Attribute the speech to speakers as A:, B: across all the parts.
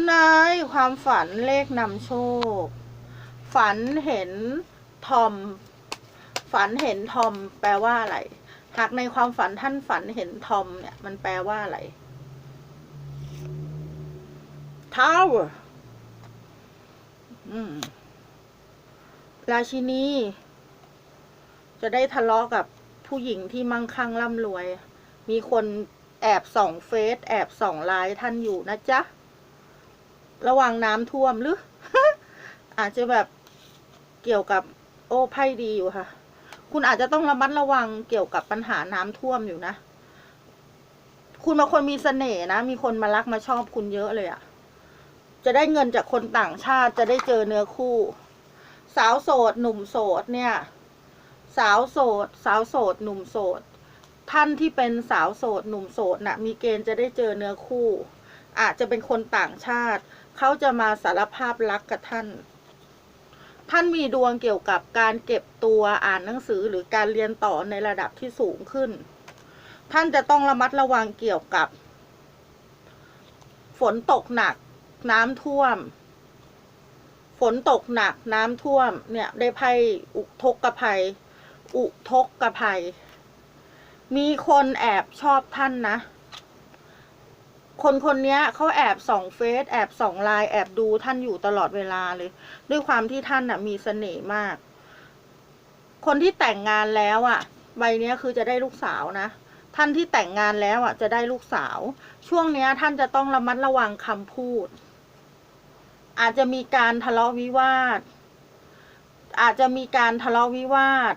A: ำนายความฝันเลขนำโชค ฝันเห็นทอม ฝันเห็นทอม แปลว่าอะไร หากในความฝันท่านฝันเห็นทอมเนี่ย มันแปลว่าอะไร Tower อืมราชินี จะได้ทะเลาะกับผู้หญิงที่มั่งคั่งร่ำรวย มีคนแอบส่องเฟซแอบส่องไลน์ท่านอยู่นะจ๊ะ ระวังน้ำท่วมหรือ อาจจะแบบเกี่ยวกับโอ้ไพ่ดีอยู่ค่ะ คุณอาจจะต้องระมัดระวังเกี่ยวกับปัญหาน้ำท่วมอยู่นะ คุณบางคนมีเสน่ห์นะ มีคนมารักมาชอบคุณเยอะเลยอะจะได้เงินจากคนต่างชาติจะได้เจอเนื้อคู่ สาวโสด หนุ่มโสดเนี่ย สาวโสด สาวโสด หนุ่มโสด ท่านที่เป็นสาวโสด หนุ่มโสดน่ะ มีเกณฑ์จะได้เจอเนื้อคู่ อาจจะเป็นคนต่างชาติ เขาจะมาสารภาพรักกับท่าน ท่านมีดวงเกี่ยวกับการเก็บตัวอ่านหนังสือหรือการเรียนต่อในระดับที่สูงขึ้น ท่านจะต้องระมัดระวังเกี่ยวกับ ฝนตกหนัก น้ำท่วม ฝนตกหนักน้ำท่วม เนี่ยได้ไพ่อุทกกระภัย อุทกกระภัย มีคนแอบชอบท่านนะ คนคนนี้เขาแอบส่องเฟซแอบส่องไลน์แอบดูท่านอยู่ตลอดเวลาเลย ด้วยความที่ท่านน่ะมีเสน่ห์มาก คนที่แต่งงานแล้วอะ ใบเนี้ยคือจะได้ลูกสาวนะ ท่านที่แต่งงานแล้วอะ จะได้ลูกสาว ช่วงเนี้ยท่านจะต้องระมัดระวังคำพูด อาจจะมีการทะเลาะวิวาท อาจจะมีการทะเลาะวิวาท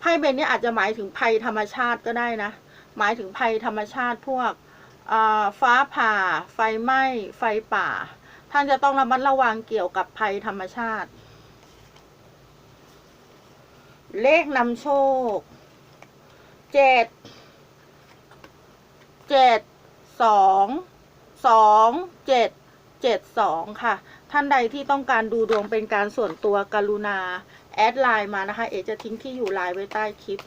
A: ไพ่ใบนี้อาจจะหมายถึงภัยธรรมชาติก็ได้นะ หมายถึงภัยธรรมชาติพวก ฟ้าผ่า ไฟไหม้ ไฟป่า ท่านจะต้องระมัดระวังเกี่ยวกับภัยธรรมชาติ เลขนำโชค เจ็ด เจ็ด สอง สอง เจ็ด เจ็ดสองค่ะ ท่านใดที่ต้องการดูดวงเป็นการส่วนตัวกรุณา แอดไลน์มานะคะ เอจะทิ้งที่อยู่ไลน์ไว้ใต้คลิป